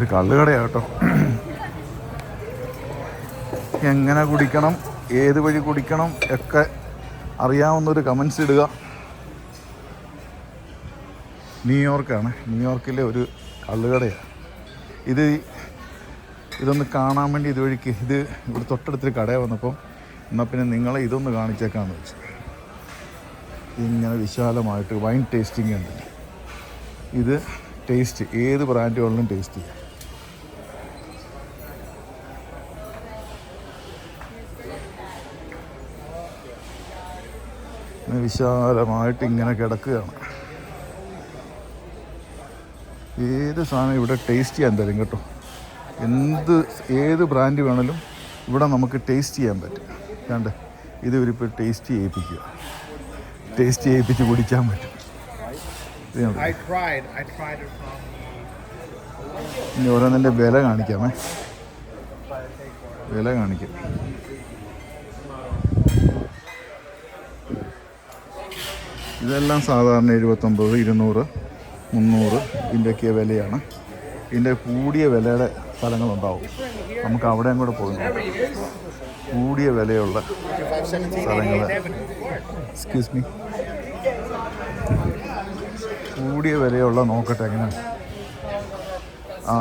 ഇത് കള്ളുകടയാട്ടോ. എങ്ങനെ കുടിക്കണം ഏത് വഴി കുടിക്കണം ഒക്കെ അറിയാവുന്നൊരു കമൻസ് ഇടുക. ന്യൂയോർക്കാണ്. ന്യൂയോർക്കിലെ ഒരു കള്ളുകടയാണ് ഇത് ഇതൊന്ന് കാണാൻ വേണ്ടി ഇതുവഴിക്ക് ഇത് ഇവിടെ തൊട്ടടുത്തൊരു കട വന്നപ്പോൾ എന്നാൽ പിന്നെ നിങ്ങളെ ഇതൊന്ന് കാണിച്ചേക്കാന്ന് വെച്ചു. ഇങ്ങനെ വിശാലമായിട്ട് വൈൻ ടേസ്റ്റിംഗ് ഉണ്ട്. ഇത് ടേസ്റ്റ് ഏത് ബ്രാൻഡുകളിലും ടേസ്റ്റ് ചെയ്യാം. വിശാലമായിട്ട് ഇങ്ങനെ കിടക്കുകയാണ്. ഏത് സാധനം ഇവിടെ ടേസ്റ്റ് ചെയ്യാൻ തരും കേട്ടോ? എന്ത് ഏത് ബ്രാൻഡ് വേണമെങ്കിലും ഇവിടെ നമുക്ക് ടേസ്റ്റ് ചെയ്യാൻ പറ്റും. കണ്ട്? ഇത് ഇവരിപ്പോൾ ടേസ്റ്റ് ചെയ്യിപ്പിക്കുക. ടേസ്റ്റ് ചെയ്യിപ്പിച്ച് കുടിക്കാൻ പറ്റും. ഇനി ഓരോന്നിന്റെ വില കാണിക്കാമേ. വില കാണിക്കാം. ഇതെല്ലാം സാധാരണ എഴുപത്തൊമ്പത് ഇരുന്നൂറ് മുന്നൂറ് ഇതിന്റെയൊക്കെ വിലയാണ്. ഇതിന്റെ കൂടിയ വിലയുടെ സ്ഥലങ്ങളുണ്ടാവും. നമുക്ക് അവിടെയും കൂടെ പോയി കൂടിയ വിലയുള്ള സ്ഥലങ്ങൾ എക്സ്ക്യൂസ് മീ കൂടിയ വിലയുള്ള നോക്കട്ടെ എങ്ങനെയാണ് ആ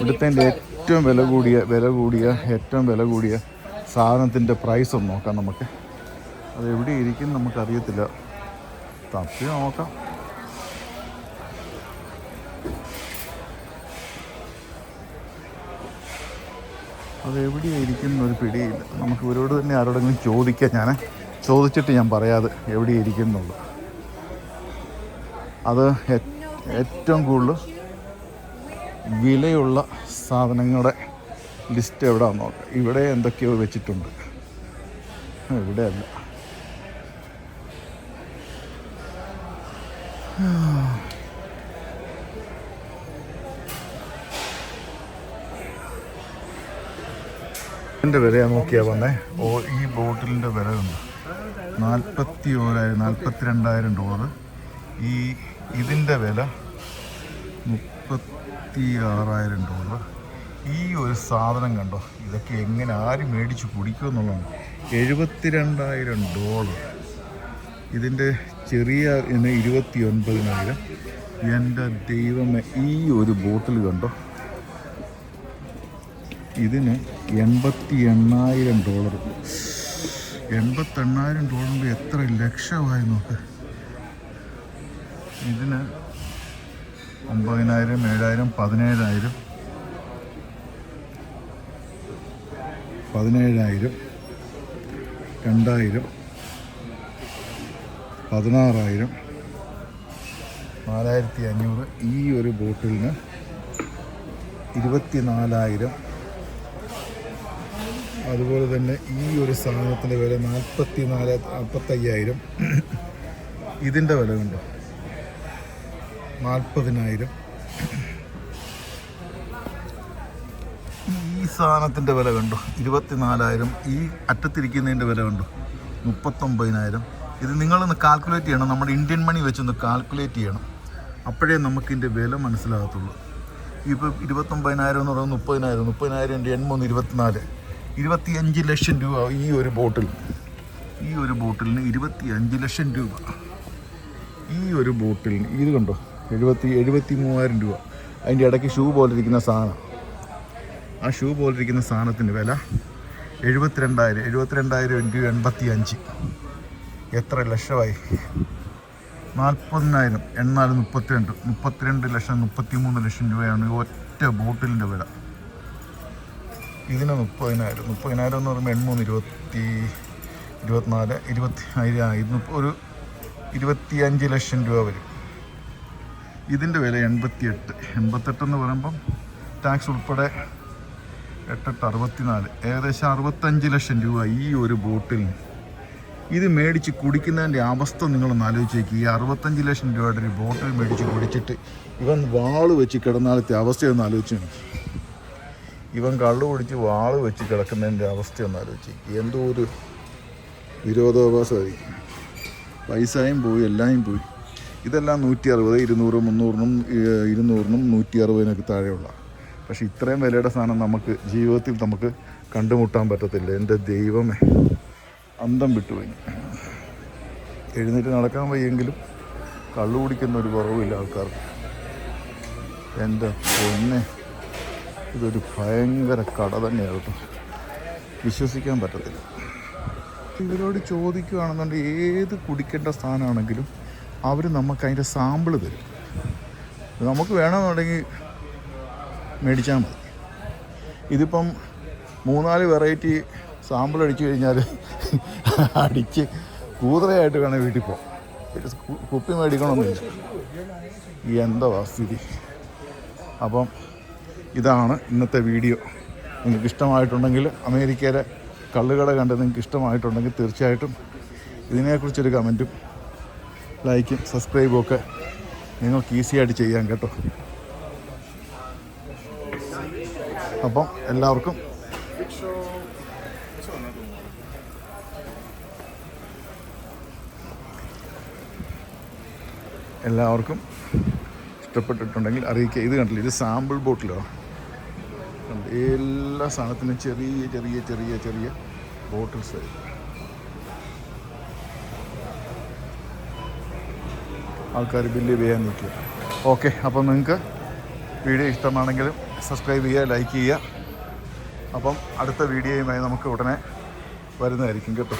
ഇവിടുത്തെ ഏറ്റവും വില കൂടിയ വില കൂടിയ ഏറ്റവും വില കൂടിയ സാധനത്തിന്റെ പ്രൈസ് ഒന്ന് നോക്കാം നമുക്ക്. അത് എവിടെ ഇരിക്കും നമുക്കറിയത്തില്ല. തപ്പി നോക്കാം. അത് എവിടെയായിരിക്കും എന്നൊരു പിടിയില്ല. നമുക്ക് ഇവരോട് തന്നെ ആരോടെങ്കിലും ചോദിക്കാം ഞാൻ ചോദിച്ചിട്ട് ഞാൻ പറയാതെ എവിടെയായിരിക്കും എന്നുള്ളത് അത് ഏറ്റവും കൂടുതൽ വിലയുള്ള സാധനങ്ങളുടെ ലിസ്റ്റ് എവിടെയാണെന്ന് നോക്കാം. ഇവിടെ എന്തൊക്കെയോ വെച്ചിട്ടുണ്ട്. ഇവിടെ ഇതിന്റെ വിലയാ നോക്കിയാ വന്നേ. ഓ ഈ ബോട്ടിലിന്റെ വില ഉണ്ട് നാൽപ്പത്തി ഓരായിരം നാൽപ്പത്തി രണ്ടായിരം ഡോളർ. ഈ ഇതിന്റെ വില മുപ്പത്തി ആറായിരം ഡോളർ. ഈ ഒരു സാധനം കണ്ടോ? ഇതൊക്കെ എങ്ങനെ ആര് മേടിച്ച് കുടിക്കുമെന്നുള്ളതാണ്. എഴുപത്തിരണ്ടായിരം ഡോളർ. ഇതിന്റെ ചെറിയ ഇന്ന് ഇരുപത്തി ഒൻപതിനായിരം എന്റെ ദൈവമേ ഈ ഒരു ബോട്ടിൽ കണ്ടോ? ഇതിന് എൺപത്തി എണ്ണായിരം ഡോളർ. എൺപത്തെണ്ണായിരം ഡോളറിന്റെ എത്ര ലക്ഷമായി നോക്ക്. ഇതിന് ഒമ്പതിനായിരം ഏഴായിരം പതിനേഴായിരം പതിനേഴായിരം രണ്ടായിരം പതിനാറായിരം. നാലായിരത്തി അഞ്ഞൂറ് ഈ ഒരു ബോട്ടിലിന് ഇരുപത്തി നാലായിരം അതുപോലെ തന്നെ ഈ ഒരു സാധനത്തിന്റെ വില നാൽപ്പത്തി നാല് നാൽപ്പത്തയ്യായിരം. ഇതിന്റെ വില ഉണ്ട് നാൽപ്പതിനായിരം. ഈ സാധനത്തിന്റെ വില കണ്ടോ? ഇരുപത്തിനാലായിരം. ഈ അറ്റത്തിരിക്കുന്നതിന്റെ വില കണ്ടോ? മുപ്പത്തൊമ്പതിനായിരം. ഇത് നിങ്ങളൊന്ന് കാൽക്കുലേറ്റ് ചെയ്യണം. നമ്മുടെ ഇന്ത്യൻ മണി വെച്ചൊന്ന് കാൽക്കുലേറ്റ് ചെയ്യണം. അപ്പോഴേ നമുക്കിതിന്റെ വില മനസ്സിലാകത്തുള്ളൂ. ഇപ്പോൾ ഇരുപത്തൊമ്പതിനായിരം എന്ന് പറയുന്നത് മുപ്പതിനായിരം. മുപ്പതിനായിരം ഇന്റു എൺപത് ഇരുപത്തിനാല്. ഇരുപത്തിയഞ്ച് ലക്ഷം രൂപ ഈ ഒരു ബോട്ടിൽ. ഈ ഒരു ബോട്ടിലിന് ഇരുപത്തി അഞ്ച് ലക്ഷം രൂപ. ഈ ഒരു ബോട്ടിലിന് ഇത് കണ്ടോ? എഴുപത്തി എഴുപത്തി മൂവായിരം രൂപ. അതിന്റെ ഇടയ്ക്ക് ഷൂ പോലിരിക്കുന്ന സാധനം. ആ ഷൂ പോലിരിക്കുന്ന സാധനത്തിന്റെ വില എഴുപത്തിരണ്ടായിരം എഴുപത്തിരണ്ടായിരം ഇന്റു എൺപത്തി അഞ്ച് എത്ര ലക്ഷമായി? നാൽപ്പതിനായിരം എണ്ണാൽ മുപ്പത്തിരണ്ട്. മുപ്പത്തിരണ്ട് ലക്ഷം മുപ്പത്തി മൂന്ന് ലക്ഷം രൂപയാണ് ഈ ഒറ്റ ബോട്ടിലിന്റെ വില. ഇതിന് മുപ്പതിനായിരം. മുപ്പതിനായിരം എന്ന് പറയുമ്പോൾ എൺമൂന്ന് ഇരുപത്തി ഇരുപത്തിനാല് ഇരുപത്തി ഇത് ഒരു ഇരുപത്തി അഞ്ച് ലക്ഷം രൂപ വരും. ഇതിന്റെ വില എൺപത്തിയെട്ട്. എൺപത്തെട്ട് എന്ന് പറയുമ്പം ടാക്സ് ഉൾപ്പെടെ എട്ടെട്ട് അറുപത്തിനാല്. ഏകദേശം അറുപത്തഞ്ച് ലക്ഷം രൂപ ഈ ഒരു ബോട്ടിലിന്. ഇത് മേടിച്ച് കുടിക്കുന്നതിന്റെ അവസ്ഥ നിങ്ങളൊന്ന് ആലോചിച്ച് ഈ അറുപത്തഞ്ച് ലക്ഷം രൂപയുടെ ഒരു ബോട്ടിൽ മേടിച്ച് കുടിച്ചിട്ട് ഇവൻ വാൾ വെച്ച് കിടന്നാലത്തെ അവസ്ഥയൊന്ന് ആലോചിച്ച്. ഇവൻ കള്ളു കുടിച്ച് വാൾ വെച്ച് കിടക്കുന്നതിന്റെ അവസ്ഥയൊന്ന് ആലോചിച്ച് എന്തോ ഒരു വിരോധാഭാസമായിരിക്കും. പൈസയും പോയി എല്ലാം പോയി. ഇതെല്ലാം നൂറ്റി അറുപത് ഇരുന്നൂറ് മുന്നൂറിനും ഇരുന്നൂറിനും നൂറ്റി അറുപതിനൊക്കെ താഴെയുള്ള. പക്ഷേ ഇത്രയും വിലയുടെ സാധനം നമുക്ക് ജീവിതത്തിൽ നമുക്ക് കണ്ടുമുട്ടാൻ പറ്റത്തില്ല. എന്റെ ദൈവമേ. അന്തം വിട്ടുപോയി എഴുന്നേറ്റ് നടക്കാൻ വയ്യെങ്കിലും കള്ളു കുടിക്കുന്ന ഒരു കുറവില്ല ആൾക്കാർക്ക്. എന്റെ പൊന്നെ ഇതൊരു ഭയങ്കര കട തന്നെയാണ് വിശ്വസിക്കാൻ പറ്റത്തില്ല. ഇവരോട് ചോദിക്കുകയാണെന്നുണ്ടെങ്കിൽ ഏത് കുടിക്കേണ്ട സ്ഥാനമാണെങ്കിലും അവർ നമുക്ക് അതിന്റെ സാമ്പിൾ തരും. നമുക്ക് വേണമെന്നുണ്ടെങ്കിൽ മേടിച്ചാൽ മതി. ഇതിപ്പം മൂന്നാൽ വെറൈറ്റി സാമ്പിൾ അടിച്ചു കഴിഞ്ഞാൽ അടിച്ച് കൂതറയായിട്ട് വേണം വീട്ടിൽ പോകാം കുപ്പി മേടിക്കണമെന്നില്ല. എന്തോ സ്ഥിതി? അപ്പം ഇതാണ് ഇന്നത്തെ വീഡിയോ. നിങ്ങൾക്ക് ഇഷ്ടമായിട്ടുണ്ടെങ്കിൽ അമേരിക്കയിലെ കള്ളുകട കണ്ട് നിങ്ങൾക്ക് ഇഷ്ടമായിട്ടുണ്ടെങ്കിൽ തീർച്ചയായിട്ടും ഇതിനെക്കുറിച്ചൊരു കമന്റും ലൈക്കും സബ്സ്ക്രൈബും ഒക്കെ നിങ്ങൾക്ക് ഈസി ആയിട്ട് ചെയ്യാം കേട്ടോ. അപ്പം എല്ലാവർക്കും എല്ലാവർക്കും ഇഷ്ടപ്പെട്ടിട്ടുണ്ടെങ്കിൽ അറിയിക്കുക. ഇത് കണ്ടില്ല? ഇത് സാമ്പിൾ ബോട്ടിലോ? എല്ലാ സാധനത്തിനും ചെറിയ ചെറിയ ചെറിയ ചെറിയ ബോട്ടിൽസ് ആൾക്കാർ ബില്ല് ചെയ്യാൻ നിൽക്കുക ഓക്കെ അപ്പം നിങ്ങൾക്ക് വീഡിയോ ഇഷ്ടമാണെങ്കിലും സബ്സ്ക്രൈബ് ചെയ്യുക ലൈക്ക് ചെയ്യുക. അപ്പം അടുത്ത വീഡിയോയുമായി നമുക്ക് ഉടനെ വരുന്നതായിരിക്കും കേട്ടോ.